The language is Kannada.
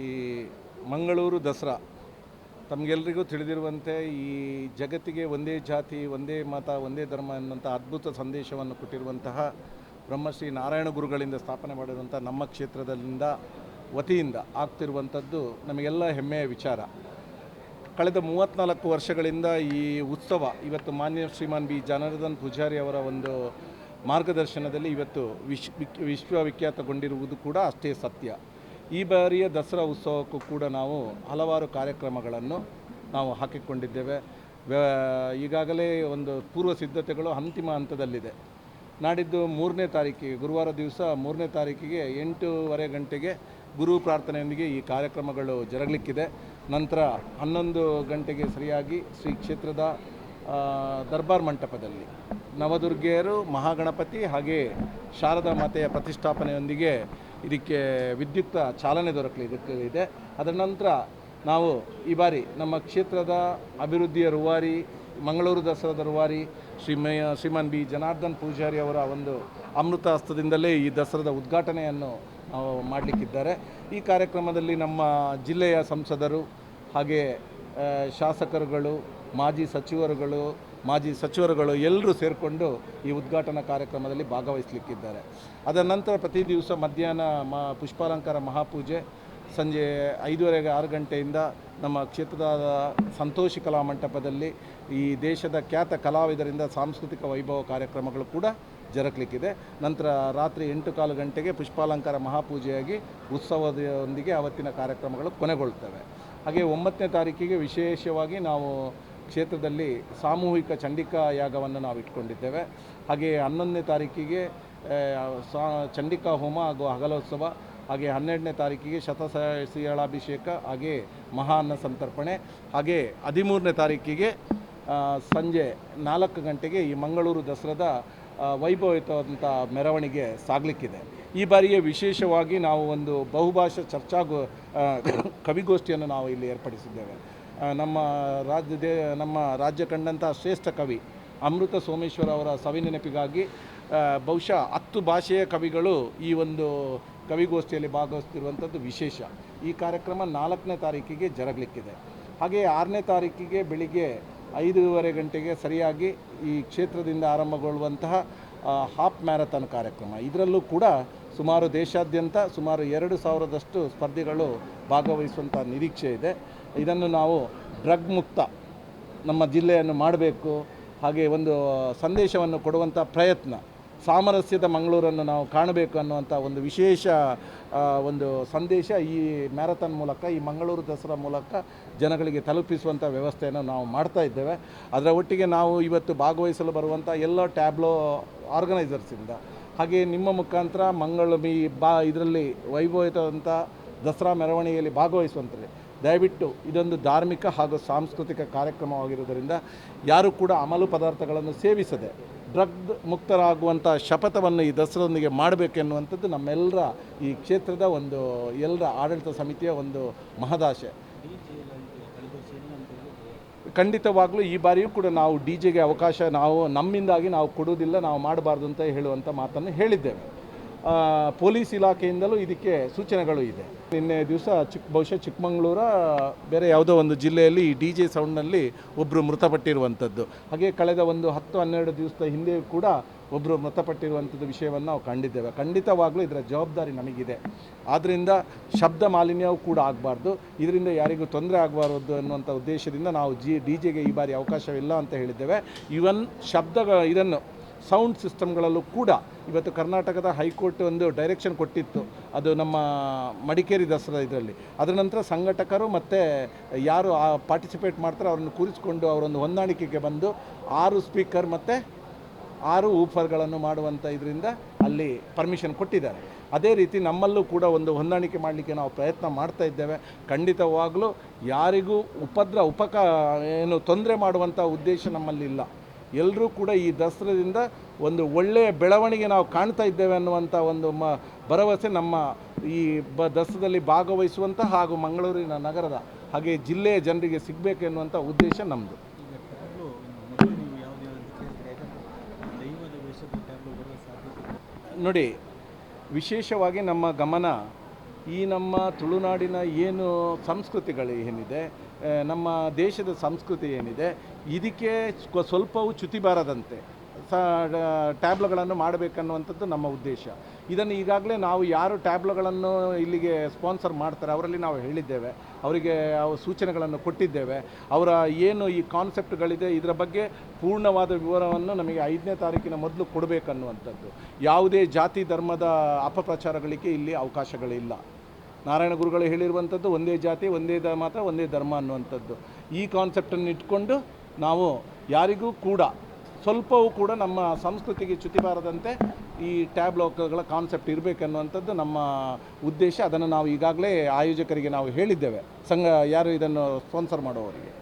ಈ ಮಂಗಳೂರು ದಸರಾ ತಮಗೆಲ್ಲರಿಗೂ ತಿಳಿದಿರುವಂತೆ ಈ ಜಗತ್ತಿಗೆ ಒಂದೇ ಜಾತಿ, ಒಂದೇ ಮತ, ಒಂದೇ ಧರ್ಮ ಎನ್ನುವಂಥ ಅದ್ಭುತ ಸಂದೇಶವನ್ನು ಕೊಟ್ಟಿರುವಂತಹ ಬ್ರಹ್ಮಶ್ರೀ ನಾರಾಯಣ ಗುರುಗಳಿಂದ ಸ್ಥಾಪನೆ ಮಾಡಿರುವಂಥ ನಮ್ಮ ಕ್ಷೇತ್ರದಲ್ಲಿಂದ ವತಿಯಿಂದ ಆಗ್ತಿರುವಂಥದ್ದು ನಮಗೆಲ್ಲ ಹೆಮ್ಮೆಯ ವಿಚಾರ. ಕಳೆದ ಮೂವತ್ತ್ನಾಲ್ಕು ವರ್ಷಗಳಿಂದ ಈ ಉತ್ಸವ, ಇವತ್ತು ಮಾನ್ಯ ಶ್ರೀಮಾನ್ ಬಿ. ಜನಾರ್ದನ್ ಪೂಜಾರಿ ಅವರ ಒಂದು ಮಾರ್ಗದರ್ಶನದಲ್ಲಿ ಇವತ್ತು ವಿಶ್ ವಿಶ್ವವಿಖ್ಯಾತಗೊಂಡಿರುವುದು ಕೂಡ ಅಷ್ಟೇ ಸತ್ಯ. ಈ ಬಾರಿಯ ದಸರಾ ಉತ್ಸವಕ್ಕೂ ಕೂಡ ನಾವು ಹಲವಾರು ಕಾರ್ಯಕ್ರಮಗಳನ್ನು ನಾವು ಹಾಕಿಕೊಂಡಿದ್ದೇವೆ. ಈಗಾಗಲೇ ಒಂದು ಪೂರ್ವ ಸಿದ್ಧತೆಗಳು ಅಂತಿಮ ಹಂತದಲ್ಲಿದೆ. ನಾಡಿದ್ದು ಮೂರನೇ ತಾರೀಕಿಗೆ ಗುರುವಾರ ದಿವಸ ಮೂರನೇ ತಾರೀಕಿಗೆ ಎಂಟೂವರೆ ಗಂಟೆಗೆ ಗುರು ಪ್ರಾರ್ಥನೆಯೊಂದಿಗೆ ಈ ಕಾರ್ಯಕ್ರಮಗಳು ಜರಗಲಿಕ್ಕಿದೆ. ನಂತರ ಹನ್ನೊಂದು ಗಂಟೆಗೆ ಸರಿಯಾಗಿ ಶ್ರೀ ಕ್ಷೇತ್ರದ ದರ್ಬಾರ್ ಮಂಟಪದಲ್ಲಿ ನವದುರ್ಗೆಯರು ಮಹಾಗಣಪತಿ ಹಾಗೆ ಶಾರದಾ ಮಾತೆಯ ಪ್ರತಿಷ್ಠಾಪನೆಯೊಂದಿಗೆ ಇದಕ್ಕೆ ವಿದ್ಯುಕ್ತ ಚಾಲನೆ ದೊರಕಲಿದೆ ಅದರ ನಂತರ ನಾವು ಈ ಬಾರಿ ನಮ್ಮ ಕ್ಷೇತ್ರದ ಅಭಿವೃದ್ಧಿಯ ರೂವಾರಿ, ಮಂಗಳೂರು ದಸರಾದ ರೂವಾರಿ ಶ್ರೀಮಯ ಶ್ರೀಮಾನ್ ಬಿ. ಜನಾರ್ದನ್ ಪೂಜಾರಿ ಅವರ ಒಂದು ಅಮೃತ ಹಸ್ತದಿಂದಲೇ ಈ ದಸರಾದ ಉದ್ಘಾಟನೆಯನ್ನು ಮಾಡಲಿಕ್ಕಿದ್ದಾರೆ. ಈ ಕಾರ್ಯಕ್ರಮದಲ್ಲಿ ನಮ್ಮ ಜಿಲ್ಲೆಯ ಸಂಸದರು ಹಾಗೆ ಶಾಸಕರುಗಳು, ಮಾಜಿ ಸಚಿವರುಗಳು ಮಾಜಿ ಸಚಿವರುಗಳು ಎಲ್ಲರೂ ಸೇರಿಕೊಂಡು ಈ ಉದ್ಘಾಟನಾ ಕಾರ್ಯಕ್ರಮದಲ್ಲಿ ಭಾಗವಹಿಸಲಿಕ್ಕಿದ್ದಾರೆ. ಅದರ ನಂತರ ಪ್ರತಿ ದಿವಸ ಮಧ್ಯಾಹ್ನ ಮ, ಪುಷ್ಪಾಲಂಕಾರ ಮಹಾಪೂಜೆ, ಸಂಜೆ ಐದೂವರೆಗೆ ಆರು ಗಂಟೆಯಿಂದ ನಮ್ಮ ಕ್ಷೇತ್ರದ ಸಂತೋಷಿ ಕಲಾ ಮಂಟಪದಲ್ಲಿ ಈ ದೇಶದ ಖ್ಯಾತ ಕಲಾವಿದರಿಂದ ಸಾಂಸ್ಕೃತಿಕ ವೈಭವ ಕಾರ್ಯಕ್ರಮಗಳು ಕೂಡ ಜರಗಲಿಕ್ಕಿದೆ. ನಂತರ ರಾತ್ರಿ ಎಂಟು ಕಾಲು ಗಂಟೆಗೆ ಪುಷ್ಪಾಲಂಕಾರ ಮಹಾಪೂಜೆಯಾಗಿ ಉತ್ಸವದೊಂದಿಗೆ ಅವತ್ತಿನ ಕಾರ್ಯಕ್ರಮಗಳು ಕೊನೆಗೊಳ್ತವೆ. ಹಾಗೆ ಒಂಬತ್ತನೇ ತಾರೀಕಿಗೆ ವಿಶೇಷವಾಗಿ ನಾವು ಕ್ಷೇತ್ರದಲ್ಲಿ ಸಾಮೂಹಿಕ ಚಂಡಿಕಾ ಯಾಗವನ್ನು ನಾವು ಇಟ್ಕೊಂಡಿದ್ದೇವೆ. ಹಾಗೆ ಹನ್ನೊಂದನೇ ತಾರೀಕಿಗೆ ಸಾ, ಚಂಡಿಕಾ ಹೋಮ ಹಾಗೂ ಹಗಲೋತ್ಸವ, ಹಾಗೆ ಹನ್ನೆರಡನೇ ತಾರೀಕಿಗೆ ಶತಸಿಯಳಾಭಿಷೇಕ ಹಾಗೆ ಮಹಾ ಅನ್ನ ಸಂತರ್ಪಣೆ, ಹಾಗೆ ಹದಿಮೂರನೇ ತಾರೀಕಿಗೆ ಸಂಜೆ ನಾಲ್ಕು ಗಂಟೆಗೆ ಈ ಮಂಗಳೂರು ದಸರಾದ ವೈಭವಯುತವಾದಂಥ ಮೆರವಣಿಗೆ ಸಾಗಲಿಕ್ಕಿದೆ. ಈ ಬಾರಿಯ ವಿಶೇಷವಾಗಿ ನಾವು ಒಂದು ಬಹುಭಾಷಾ ಚರ್ಚಾ ಕವಿಗೋಷ್ಠಿಯನ್ನು ನಾವು ಇಲ್ಲಿ ಏರ್ಪಡಿಸಿದ್ದೇವೆ. ನಮ್ಮ ರಾಜ್ಯ ದೇ ನಮ್ಮ ರಾಜ್ಯ ಕಂಡಂಥ ಶ್ರೇಷ್ಠ ಕವಿ ಅಮೃತ ಸೋಮೇಶ್ವರ ಅವರ ಸವಿನೆನಪಿಗಾಗಿ ಬಹುಶಃ ಹತ್ತು ಭಾಷೆಯ ಕವಿಗಳು ಈ ಒಂದು ಕವಿಗೋಷ್ಠಿಯಲ್ಲಿ ಭಾಗವಹಿಸ್ತಿರುವಂಥದ್ದು ವಿಶೇಷ. ಈ ಕಾರ್ಯಕ್ರಮ ನಾಲ್ಕನೇ ತಾರೀಕಿಗೆ ಜರಗಲಿಕ್ಕಿದೆ. ಹಾಗೆ ಆರನೇ ತಾರೀಕಿಗೆ ಬೆಳಿಗ್ಗೆ ಐದೂವರೆ ಗಂಟೆಗೆ ಸರಿಯಾಗಿ ಈ ಕ್ಷೇತ್ರದಿಂದ ಆರಂಭಗೊಳ್ಳುವಂತಹ ಹಾಫ್ ಮ್ಯಾರಥಾನ್ ಕಾರ್ಯಕ್ರಮ. ಇದರಲ್ಲೂ ಕೂಡ ಸುಮಾರು ದೇಶಾದ್ಯಂತ ಸುಮಾರು ಎರಡು ಸಾವಿರದಷ್ಟು ಸ್ಪರ್ಧಿಗಳು ಭಾಗವಹಿಸುವಂಥ ನಿರೀಕ್ಷೆ ಇದೆ. ಇದನ್ನು ನಾವು ಡ್ರಗ್ ಮುಕ್ತ ನಮ್ಮ ಜಿಲ್ಲೆಯನ್ನು ಮಾಡಬೇಕು. ಹಾಗೆ ಒಂದು ಸಂದೇಶವನ್ನು ಕೊಡುವಂಥ ಪ್ರಯತ್ನ. ಸಾಮರಸ್ಯದ ಮಂಗಳೂರನ್ನು ನಾವು ಕಾಣಬೇಕು ಅನ್ನುವಂಥ ಒಂದು ವಿಶೇಷ ಒಂದು ಸಂದೇಶ ಈ ಮ್ಯಾರಥಾನ್ ಮೂಲಕ, ಈ ಮಂಗಳೂರು ದಸರಾ ಮೂಲಕ ಜನಗಳಿಗೆ ತಲುಪಿಸುವಂಥ ವ್ಯವಸ್ಥೆಯನ್ನು ನಾವು ಮಾಡ್ತಾ ಇದ್ದೇವೆ. ಅದರ ಒಟ್ಟಿಗೆ ನಾವು ಇವತ್ತು ಭಾಗವಹಿಸಲು ಬರುವಂಥ ಎಲ್ಲ ಟ್ಯಾಬ್ಲೋ ಆರ್ಗನೈಸರ್ಸಿಂದ ಹಾಗೆ ನಿಮ್ಮ ಮುಖಾಂತರ ಮಂಗಳ ಈ ಬಾ, ಇದರಲ್ಲಿ ವೈಭವಿತವಂಥ ದಸರಾ ಮೆರವಣಿಗೆಯಲ್ಲಿ ಭಾಗವಹಿಸುವಂಥದ್ದು ದಯವಿಟ್ಟು ಇದೊಂದು ಧಾರ್ಮಿಕ ಹಾಗೂ ಸಾಂಸ್ಕೃತಿಕ ಕಾರ್ಯಕ್ರಮವಾಗಿರುವುದರಿಂದ ಯಾರು ಕೂಡ ಅಮಲು ಪದಾರ್ಥಗಳನ್ನು ಸೇವಿಸದೆ ಡ್ರಗ್ ಮುಕ್ತರಾಗುವಂಥ ಶಪಥವನ್ನು ಈ ದಸರಾದೊಂದಿಗೆ ಮಾಡಬೇಕೆನ್ನುವಂಥದ್ದು ನಮ್ಮೆಲ್ಲರ ಈ ಕ್ಷೇತ್ರದ ಒಂದು, ಎಲ್ಲರ ಆಡಳಿತ ಸಮಿತಿಯ ಒಂದು ಮಹದಾಶೆ ಖಂಡಿತವಾಗ್ಲೂ ಈ ಬಾರಿಯೂ ಕೂಡ ನಾವು ಡಿ ಜೆಗೆ ಅವಕಾಶ ನಾವು ನಮ್ಮಿಂದಾಗಿ ನಾವು ಕೊಡುವುದಿಲ್ಲ, ನಾವು ಮಾಡಬಾರ್ದು ಅಂತ ಹೇಳುವಂಥ ಮಾತನ್ನು ಹೇಳಿದ್ದೇವೆ. ಪೊಲೀಸ್ ಇಲಾಖೆಯಿಂದಲೂ ಇದಕ್ಕೆ ಸೂಚನೆಗಳು ಇದೆ. ನಿನ್ನೆ ದಿವಸ ಚಿಕ್ಕ ಬಹುಶಃ ಚಿಕ್ಕಮಗಳೂರ, ಬೇರೆ ಯಾವುದೋ ಒಂದು ಜಿಲ್ಲೆಯಲ್ಲಿ ಈ ಡಿ ಜೆ ಸೌಂಡ್ನಲ್ಲಿ ಒಬ್ಬರು ಮೃತಪಟ್ಟಿರುವಂಥದ್ದು. ಹಾಗೆ ಕಳೆದ ಒಂದು ಹತ್ತು ಹನ್ನೆರಡು ದಿವಸದ ಹಿಂದೆ ಕೂಡ ಒಬ್ಬರು ಮೃತಪಟ್ಟಿರುವಂಥದ್ದು ವಿಷಯವನ್ನು ನಾವು ಕಂಡಿದ್ದೇವೆ. ಖಂಡಿತವಾಗಲೂ ಇದರ ಜವಾಬ್ದಾರಿ ನಮಗಿದೆ. ಆದ್ದರಿಂದ ಶಬ್ದ ಮಾಲಿನ್ಯವೂ ಕೂಡ ಆಗಬಾರ್ದು. ಇದರಿಂದ ಯಾರಿಗೂ ತೊಂದರೆ ಆಗಬಾರ್ದು ಅನ್ನುವಂಥ ಉದ್ದೇಶದಿಂದ ನಾವು ಜಿ, ಡಿ ಜೆಗೆ ಈ ಬಾರಿ ಅವಕಾಶವಿಲ್ಲ ಅಂತ ಹೇಳಿದ್ದೇವೆ. ಈವನ್ ಶಬ್ದಗಳ, ಇದನ್ನು ಸೌಂಡ್ ಸಿಸ್ಟಮ್ಗಳಲ್ಲೂ ಕೂಡ ಇವತ್ತು ಕರ್ನಾಟಕದ ಹೈಕೋರ್ಟ್ ಒಂದು ಡೈರೆಕ್ಷನ್ ಕೊಟ್ಟಿತ್ತು. ಅದು ನಮ್ಮ ಮಡಿಕೇರಿ ದಸರಾ ಇದರಲ್ಲಿ. ಅದರ ನಂತರ ಸಂಘಟಕರು ಮತ್ತು ಯಾರು ಪಾರ್ಟಿಸಿಪೇಟ್ ಮಾಡ್ತಾರೆ ಅವ್ರನ್ನ ಕೂರಿಸ್ಕೊಂಡು ಅವರೊಂದು ಹೊಂದಾಣಿಕೆಗೆ ಬಂದು ಆರು ಸ್ಪೀಕರ್ ಮತ್ತು ಆರು ಊಫರ್ಗಳನ್ನು ಮಾಡುವಂಥ ಇದರಿಂದ ಅಲ್ಲಿ ಪರ್ಮಿಷನ್ ಕೊಟ್ಟಿದ್ದಾರೆ. ಅದೇ ರೀತಿ ನಮ್ಮಲ್ಲೂ ಕೂಡ ಒಂದು ಹೊಂದಾಣಿಕೆ ಮಾಡಲಿಕ್ಕೆ ನಾವು ಪ್ರಯತ್ನ ಮಾಡ್ತಾ ಇದ್ದೇವೆ. ಖಂಡಿತವಾಗಲೂ ಯಾರಿಗೂ ಉಪದ್ರ, ಉಪಕ ಏನು ತೊಂದರೆ ಮಾಡುವಂಥ ಉದ್ದೇಶ ನಮ್ಮಲ್ಲಿಲ್ಲ ಎಲ್ಲರೂ ಕೂಡ ಈ ದಸರಾದಿಂದ ಒಂದು ಒಳ್ಳೆಯ ಬೆಳವಣಿಗೆ ನಾವು ಕಾಣ್ತಾ ಇದ್ದೇವೆ ಅನ್ನುವಂಥ ಒಂದು ಮ ಭರವಸೆ ನಮ್ಮ ಈ ಬ ದಸರಾದಲ್ಲಿ ಭಾಗವಹಿಸುವಂಥ ಹಾಗೂ ಮಂಗಳೂರಿನ ನಗರದ ಹಾಗೆ ಜಿಲ್ಲೆಯ ಜನರಿಗೆ ಸಿಗಬೇಕು ಎನ್ನುವಂಥ ಉದ್ದೇಶ ನಮ್ಮದು. ನೋಡಿ, ವಿಶೇಷವಾಗಿ ನಮ್ಮ ಗಮನ ಈ ನಮ್ಮ ತುಳುನಾಡಿನ ಏನು ಸಂಸ್ಕೃತಿಗಳು ಏನಿದೆ ನಮ್ಮ ದೇಶದ ಸಂಸ್ಕೃತಿ ಏನಿದೆ ಇದಕ್ಕೆ ಸ್ವ- ಸ್ವಲ್ಪವೂ ಚ್ಯುತಿ ಬಾರದಂತೆ. ಸ ಟ್ಯಾಬ್ಲೋಗಳನ್ನು ಮಾಡಬೇಕನ್ನುವಂಥದ್ದು ನಮ್ಮ ಉದ್ದೇಶ. ಇದನ್ನು ಈಗಾಗಲೇ ನಾವು ಯಾರು ಟ್ಯಾಬ್ಲೋಗಳನ್ನು ಇಲ್ಲಿಗೆ ಸ್ಪಾನ್ಸರ್ ಮಾಡ್ತಾರೆ, ಅವರಲ್ಲಿ ನಾವು ಹೇಳಿದ್ದೇವೆ. ಅವರಿಗೆ ಅವು ಸೂಚನೆಗಳನ್ನು ಕೊಟ್ಟಿದ್ದೇವೆ. ಅವರ ಏನು ಈ ಕಾನ್ಸೆಪ್ಟ್ಗಳಿದೆ, ಇದರ ಬಗ್ಗೆ ಪೂರ್ಣವಾದ ವಿವರವನ್ನು ನಮಗೆ ಐದನೇ ತಾರೀಕಿನ ಮೊದಲು ಕೊಡಬೇಕನ್ನುವಂಥದ್ದು. ಯಾವುದೇ ಜಾತಿ, ಧರ್ಮದ ಅಪಪ್ರಚಾರಗಳಿಗೆ ಇಲ್ಲಿ ಅವಕಾಶಗಳಿಲ್ಲ. ನಾರಾಯಣ ಗುರುಗಳು ಹೇಳಿರುವಂಥದ್ದು, ಒಂದೇ ಜಾತಿ, ಒಂದೇ ಮಾತ್ರ ಮತ ಒಂದೇ ಧರ್ಮ ಅನ್ನುವಂಥದ್ದು. ಈ ಕಾನ್ಸೆಪ್ಟನ್ನು ಇಟ್ಕೊಂಡು ನಾವು ಯಾರಿಗೂ ಕೂಡ ಸ್ವಲ್ಪವೂ ಕೂಡ ನಮ್ಮ ಸಂಸ್ಕೃತಿಗೆ ಚ್ಯುತಿ ಬಾರದಂತೆ ಈ ಟ್ಯಾಬ್ಲೋಕ್ಗಳ ಕಾನ್ಸೆಪ್ಟ್ ಇರಬೇಕನ್ನುವಂಥದ್ದು ನಮ್ಮ ಉದ್ದೇಶ. ಅದನ್ನು ನಾವು ಈಗಾಗಲೇ ಆಯೋಜಕರಿಗೆ ನಾವು ಹೇಳಿದ್ದೇವೆ. ಸಂಘ ಯಾರು ಇದನ್ನು ಸ್ಪಾನ್ಸರ್ ಮಾಡುವವರಿಗೆ